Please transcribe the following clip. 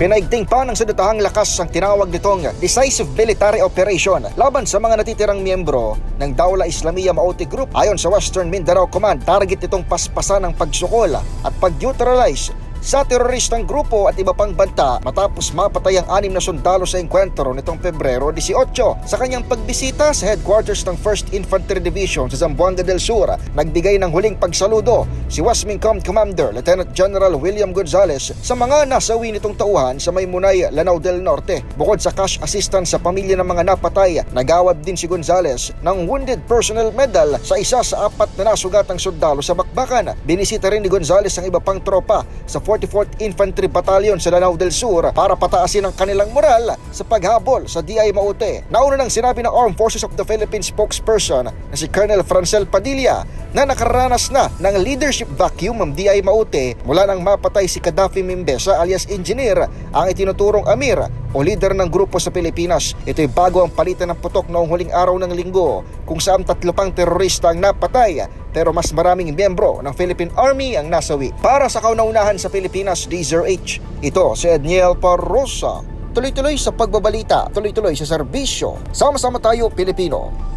Pinaigting pa ng sandatahang lakas ang tinawag nitong decisive military operation laban sa mga natitirang miyembro ng Dawla Islamiyah Maute Group. Ayon sa Western Mindanao Command, target itong paspasan ng pagsukol at pag-neutralize sa teroristang grupo at iba pang banta matapos mapatay ang anim na sundalo sa enkwentro nitong Pebrero 18. Sa kanyang pagbisita sa headquarters ng 1st Infantry Division sa Zamboanga del Sur, nagbigay ng huling pagsaludo si Wasmingcom Commander Lieutenant General William Gonzales sa mga nasawi nitong tauhan sa Maymunay, Lanao del Norte. Bukod sa cash assistance sa pamilya ng mga napatay, nagawad din si Gonzales ng Wounded Personnel Medal sa isa sa apat na nasugatang sundalo sa bakbakan. Binisita rin ni Gonzales ang iba pang tropa sa 44th Infantry Battalion sa Lanao del Sur para pataasin ang kanilang moral sa paghabol sa DI Maute. Nauna nang sinabi ng Armed Forces of the Philippines spokesperson na si Colonel Francel Padilla na nakaranas na ng leadership vacuum ng DI Maute mula nang mapatay si Gaddafi Mimbesa alias Engineer ang itinuturong Amir o leader ng grupo sa Pilipinas. Ito'y bago ang palitan ng putok noong huling araw ng linggo kung saan tatlo pang terorista ang napatay pero mas maraming miyembro ng Philippine Army ang nasawi. Para sa kaunaunahan sa Pilipinas, D0H, ito si Edniel Parrosa. Tuloy-tuloy sa pagbabalita, tuloy-tuloy sa serbisyo. Sama-sama tayo, Pilipino.